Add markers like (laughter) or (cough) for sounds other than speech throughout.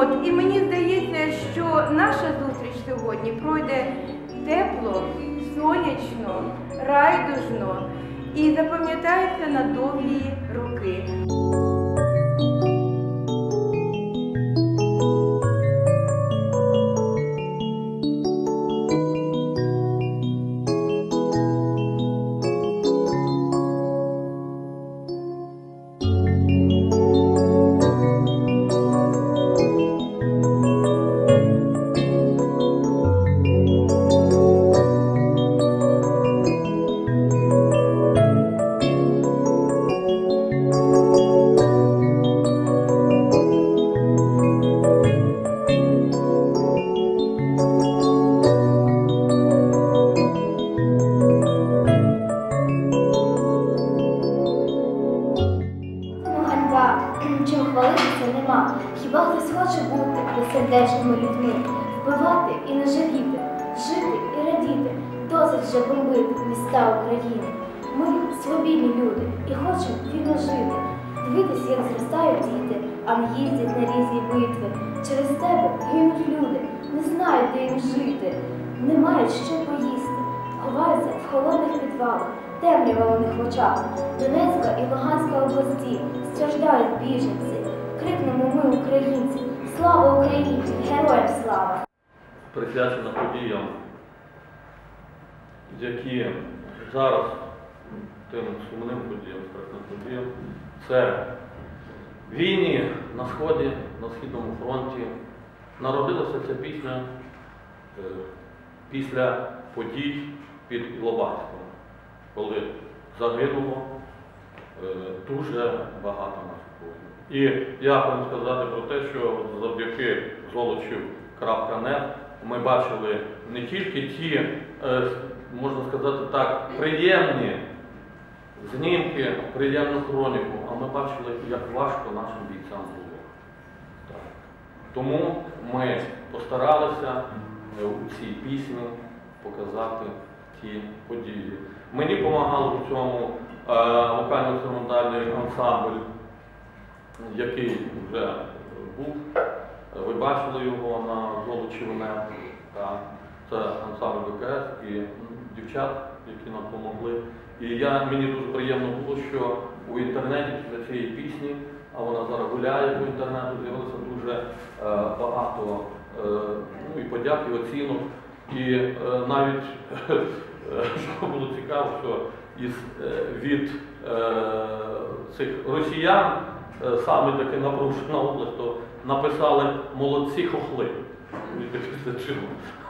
От, і мені здається, що наша зустріч сьогодні пройде тепло, сонячно, райдужно і запам'ятається на довгі роки. Бомбити міста України. Ми свобідні люди і хочемо вільно жити. Дивитись, як зростають діти, а не їздять на різні битви. Через тебе гинуть люди, не знають, де їм жити, не мають що поїсти, ховаються в холодних підвалах, темрява у них в очах. Донецька і Луганська області страждають біженці. Крикнемо ми, українці, слава Україні, героям слава! присвячена подіям, які зараз тим сумним подіям, страшним подіям, це війні на Сході, на Східному фронті. Народилася ця пісня е, після подій під Іловайськом, коли загинуло е, дуже багато наших воїнів. І я хочу сказати про те, що завдяки золочів.нет ми бачили не тільки ті, е, можна сказати так, приємні знімки, приємну хроніку, а ми бачили, як важко нашим бійцям було. Так. Тому ми постаралися е, у цій пісні показати ті події. Мені допомагав у цьому е, вокально-інструментальний ансамбль, який вже був. Ви бачили його на Золочівне. Це ансамбль ВКС і дівчат, які нам допомогли. І я, мені дуже приємно було, що у інтернеті після цієї пісні, а вона зараз гуляє по інтернету, з'явилося дуже е, багато е, ну, і подяк, і оцінок. І е, навіть, (laughs) що було цікаво, що е, від е, цих росіян е, саме таки напружена область, то написали молодці хохли.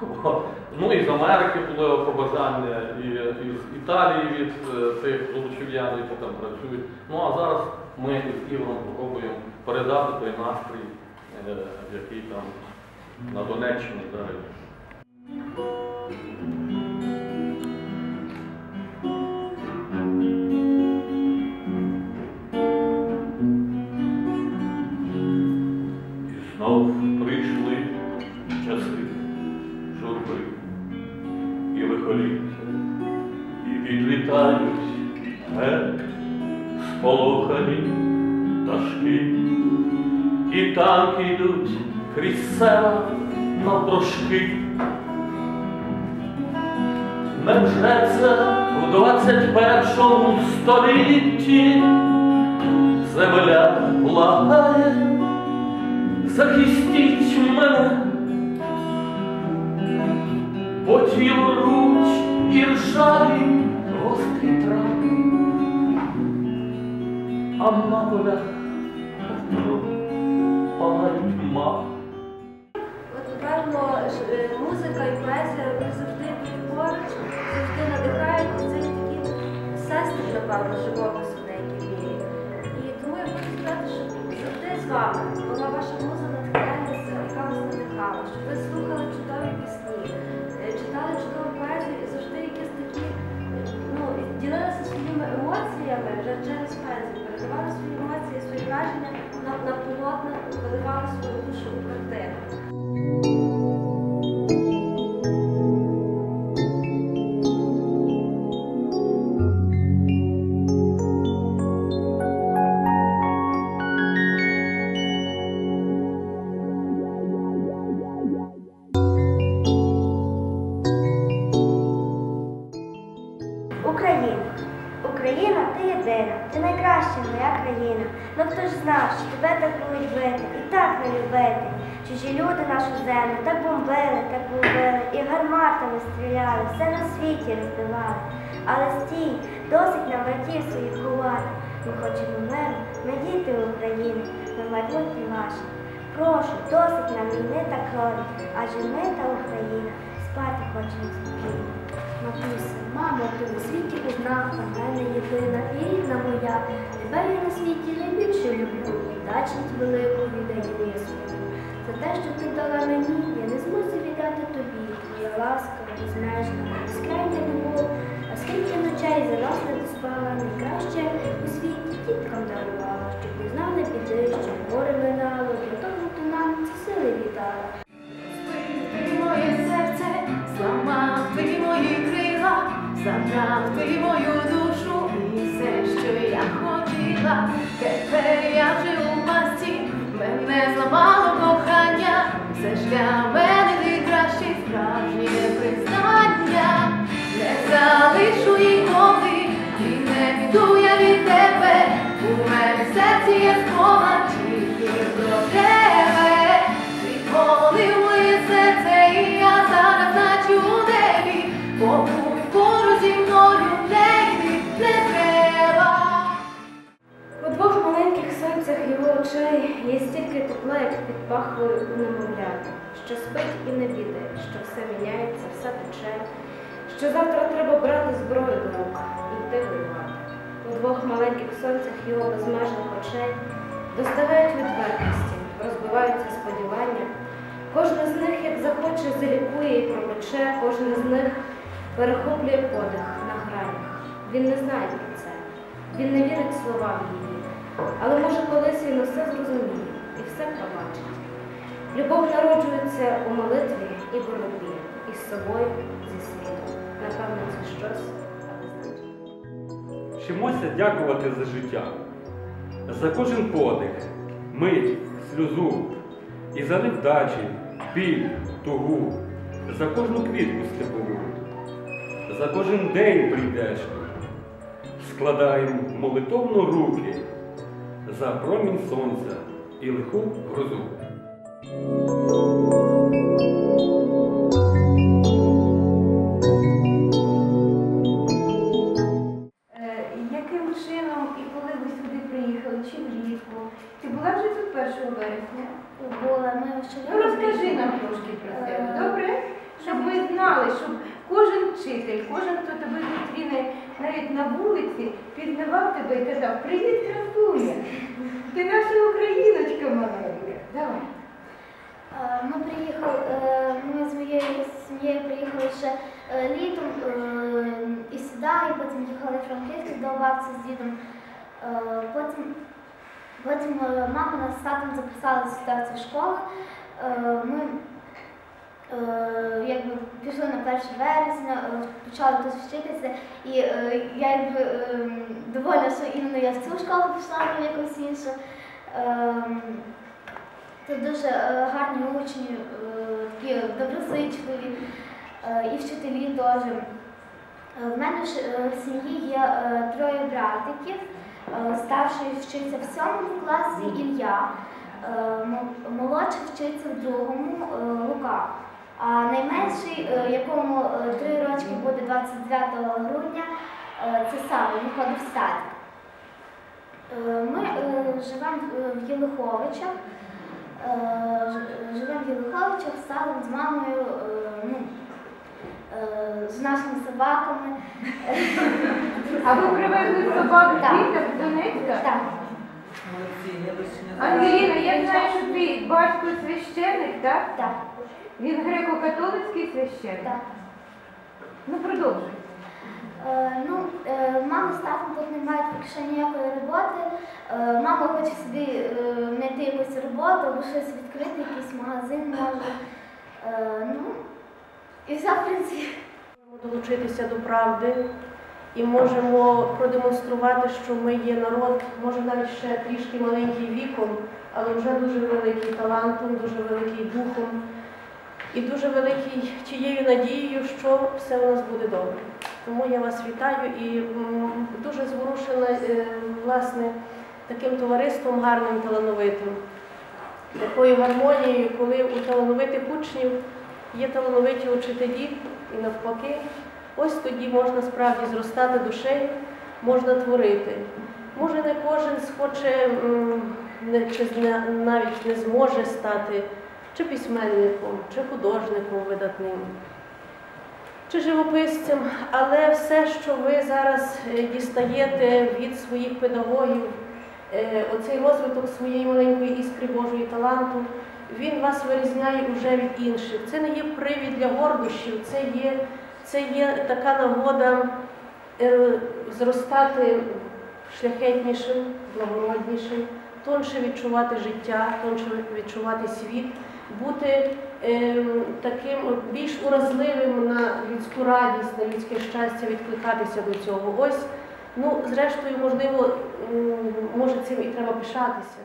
Чого. Ну і з Америки були побажання, і з Італії від е, тих золочів'ян, які там працюють. Ну а зараз ми із Ігорем спробуємо передати той настрій, е, який там на Донеччині зараз. І відлітають геть сполохані пташки, і танки йдуть крізь села навпрошки. Невже це в 21 столітті земля благає? захистіть мене, по тілу руч і ржаві гострі трави, а на полях вдруг палають ма. От певно, е, музика і поезія вони завжди йдуть поруч, завжди надихають. Це такі сестри, напевно, живопису в деякій мірі. І тому я хочу сказати, що завжди з вами була ваша муза натхненниця, яка вас надихала, щоб ви слухали puxou para a terra. Найкраща моя країна. Ну хто ж знав, що тебе так будуть бити і так не любити. Чужі люди нашу землю так бомбили, так бомбили, і гарматами стріляли, все на світі розбивали. Але стій, досить нам братів своїх ховати. Ми хочемо миру, ми діти України, ми майбутнє ваше. Прошу, досить нам війни та крові, адже ми та Україна спати хочемо спокійно. Матуся, мамо, ти у світі одна, а мене єдина і рідна моя. Тебе я на світі найбільше люблю, і вдячність велику віддаю свою. За те, що ти дала мені, я не зможу віддати тобі. Твоя ласка, безмежна, безкрайня любов. А скільки ночей за нас не доспала, найкраще у світі діткам дарувала, щоб не знали біди, що горе минало, для того ти нам ці сили віддала. Ти моє серце, зламав ти мої крила, забрав ти мою хотіла. Тепер я вже у масті, мене зламало кохання, все ж для мене ти кращий справжнє признання. Не залишу ніколи, і не піду я від тебе. У мене в серці є слова тільки про тебе. Відмолив моє серце, і я зараз наче у небі. Очей є стільки тепла, як під пахвою у немовляти, що спить і не піде, що все міняється, все тече, що завтра треба брати зброю до рук і йти воювати. У двох маленьких сонцях його безмежних очей достигають відвертості, розбиваються сподівання. Кожне з них, як захоче, залікує і пробаче, кожне з них перехоплює подих на гранях. Він не знає про це. Він не вірить словам її, але може колись він усе зрозуміє і все пробачить. Любов народжується у молитві і боротьбі із собою, зі світом. Напевно, це щось, але значить. Вчимося дякувати за життя, за кожен подих, мить, сльозу, і за невдачі, біль, тугу, за кожну квітку степову, за кожен день прийдешній. Складаємо молитовно руки за промінь сонця і лиху грозу. Е, Яким чином і коли ви сюди приїхали, чи влітку? Ти була вже тут 1 вересня? Була ми ще Ну розкажи нам трошки про себе, добре? Щоб ми знали, щоб кожен вчитель, кожен, хто тебе зустріне навіть на вулиці, пізнавав тебе і казав, привіт, красуня! Ти наша україночка маленька. Давай. Е, Ми приїхали, е, ми з моєю сім'єю приїхали ще е, літом і сюди, і потім їхали в Франківськ до бабці з дідом. Потім, потім мама нас з татом записали сюди в цю школу. Ми якби пішли на 1 вересня, е, почали тут вчитися, і е, я якби е, довольна, що іменно я в цю школу пішла, не в якусь іншу. Тут дуже е, гарні учні, е, такі доброзичливі, е, і вчителі теж. Е, В мене ж е, в сім'ї є е, троє братиків. Е, Старший вчиться в сьомому класі Ілля, е, молодший вчиться в другому е, Лука. А найменший, е, якому е, три рочки буде 29 грудня, е, це Сава, він ходить в садик. Е, Ми живемо в Єлиховичах. Живемо в Єлиховичах з салом, з мамою, ну, з нашими собаками. А ви привезли собак Так. звідти з Донецька? Так, Ангеліна, я знаю, що твій батько священник, так? так, Він греко-католицький священник. так. Ну продовжуй. Е, Ну, е, мама з татом тут не мають поки що ніякої роботи. Е, Мама хоче собі е, знайти якусь роботу або щось відкрити, якийсь магазин може. Е, Ну, і все, в принципі. долучитися до правди і можемо продемонструвати, що ми є народ, може навіть ще трішки маленький віком, але вже дуже великий талантом, дуже великий духом і дуже великий тією надією, що все у нас буде добре. Тому я вас вітаю і дуже зворушена е, власне таким товариством гарним талановитим, такою гармонією, коли у талановитих учнів є талановиті учителі і навпаки. Ось тоді можна справді зростати душею, можна творити. Може, не кожен схоче чи навіть не зможе стати чи письменником, чи художником видатним, чи живописцем, але все, що ви зараз е, дістаєте від своїх педагогів, е, оцей розвиток своєї маленької іскри Божої таланту, він вас вирізняє уже від інших. Це не є привід для гордощів, це є, це є така нагода е, зростати шляхетнішим, благороднішим, тонше відчувати життя, тонше відчувати світ, бути ем, таким більш уразливим на людську радість, на людське щастя, відкликатися до цього. Ось, ну, зрештою, можливо, може цим і треба пишатися.